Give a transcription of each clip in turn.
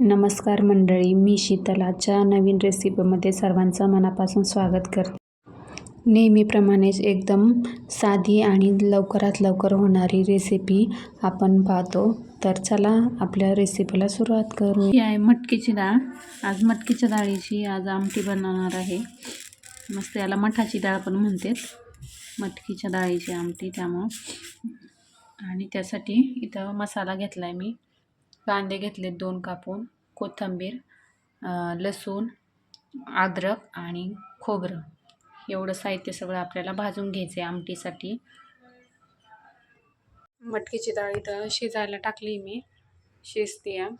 नमस्कार मंडळी मी शीतलाच्या नवीन रेसिपीमध्ये सर्वांचं मनापासून स्वागत करते. नेहमीप्रमाणेच एकदम साधी आणि लवकरात लवकर होणारी रेसिपी आपण पाहतो. तर चला आपल्या रेसिपीला सुरुवात करू ही आहे मटकीची डाळ. आज मटकीच्या डाळीची आज आमटी बनवणार आहे. मस्त याला मठाची डाळ पण म्हणतात. मटकीच्या डाळीची आमटी त्यामुळं. आणि त्यासाठी इथं मसाला घेतला आहे मी. कांदे घेतले दोन कापून कोथिंबीर लसूण अद्रक आणि खोबरं. एवढं साहित्य सगळं आपल्याला भाजून घ्यायचं आहे आमटीसाठी. मटकीची डाळ इथं शिजायला टाकली मी. शिजते. आहे.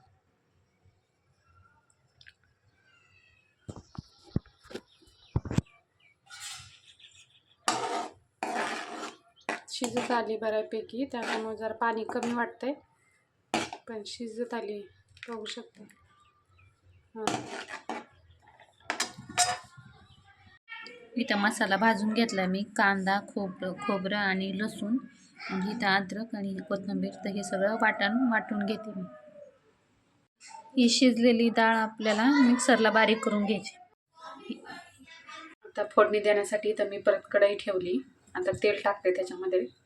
शिजत आली बऱ्यापैकी त्यामुळे जरा पाणी कमी वाटतंय. पण शिजत आली बघू शकते. हां. इथं मसाला भाजून घेतला मी. कांदा खोबरं खोबरं आणि लसूण इथं अद्रक आणि कोथिंबीर. तर हे सगळं वाटण वाटून घेते मी. ही शिजलेली डाळ आपल्याला मिक्सरला बारीक करून घ्यायची. आता फोडणी देण्यासाठी इथं मी परत कढई ठेवली. आता तेल टाकते त्याच्यामध्ये.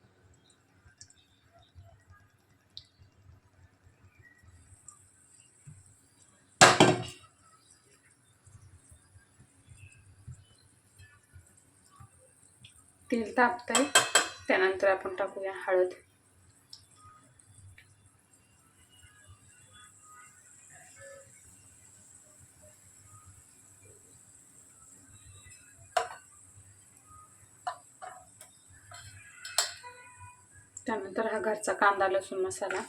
तेल तापतंय. त्यानंतर आपण टाकूया हळद. त्यानंतर हा घरचा कांदा लसूण मसाला.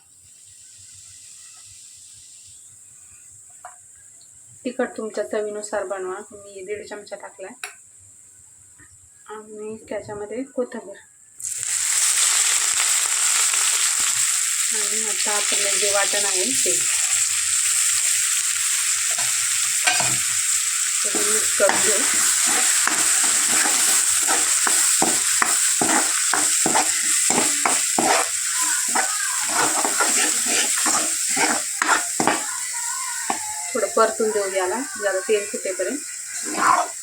तिखट तुमच्या चवीनुसार बनवा. मी दीड चमचा टाकलाय. आणि त्याच्यामध्ये कोथिंबीर. आणि आता आपण जे वाटण आहे ते. मिक्स करून घेऊ थोडं परतून देऊ याला जरा तेल सुटेपर्यंत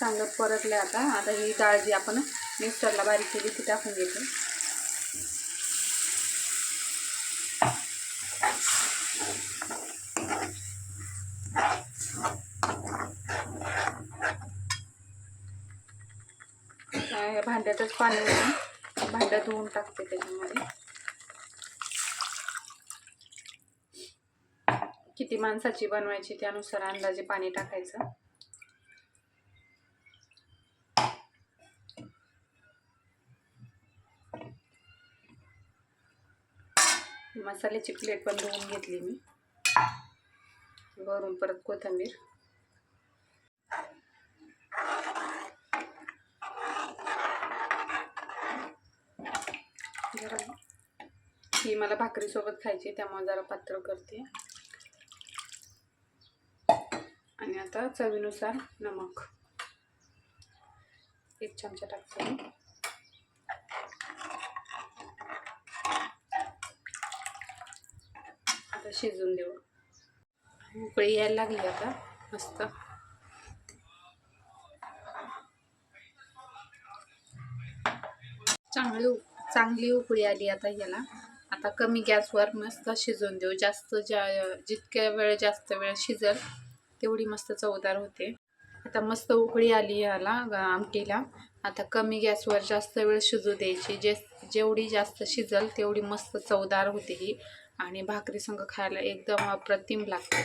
चांगलं परतले आता. आता ही डाळ जी आपण मिक्सरला बारीक केली ती टाकून घेतो. भांड्यातच पाणी होतं भांड्यात धुवून टाकते त्याच्यामध्ये. किती माणसाची बनवायची त्यानुसार अंदाजे पाणी टाकायचं. मसाल्याची प्लेट पण धुवून घेतली मी. वरून परत कोथिंबीर. जरा ही मला भाकरीसोबत खायची त्यामुळे जरा पात्र करते. आणि आता चवीनुसार नमक. एक चमचा टाकते आता शिजून देऊ. उकळी यायला लागली आता मस्त. चांगली चांगली उकळी आली आता याला आता कमी गॅसवर मस्त शिजवून देऊ. जास्त ज्या जितक्या वेळ जास्त वेळ शिजल तेवढी मस्त चवदार होते. आता मस्त उकळी आली याला आमटीला. आता कमी गॅसवर जास्त वेळ शिजू द्यायची. जे जेवढी जास्त शिजल तेवढी मस्त चवदार होते ही. आणि भाकरी संग खायला एकदम अप्रतिम लागते.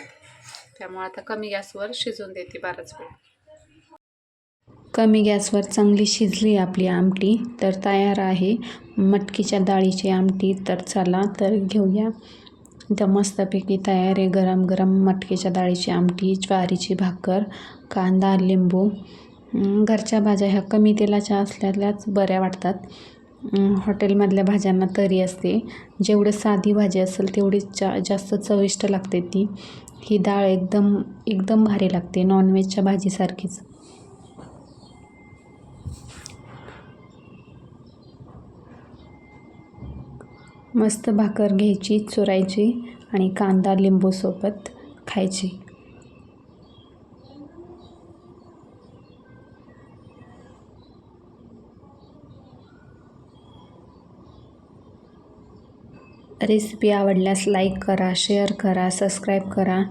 त्यामुळे आता कमी गॅसवर शिजवून देते बाराच वेळ. कमी गॅसवर चांगली शिजली आपली आमटी तर तयार आहे. मटकीच्या डाळीची आमटी तर चला तर घेऊया. एकदम मस्तपैकी तयार आहे गरम गरम मटकीच्या डाळीची आमटी ज्वारीची भाकर कांदा लिंबू. घरच्या भाज्या ह्या कमी तेलाच्या असल्यालाच बऱ्या वाटतात. हॉटेलमधल्या भाज्यांना तरी असते. जेवढं साधी भाजी असेल तेवढीच जा जास्त चविष्ट लागते ती. ही डाळ एकदम एकदम भारी लागते नॉनव्हेजच्या भाजीसारखीच. मस्त भाकर घ्यायची चुरायची आणि कांदा लिंबूसोबत खायची. रेसिपी आवडल्यास लाईक करा शेअर करा सबस्क्राईब करा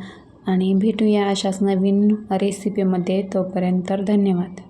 आणि भेटूया अशाच नवीन रेसिपीमध्ये तोपर्यंत धन्यवाद.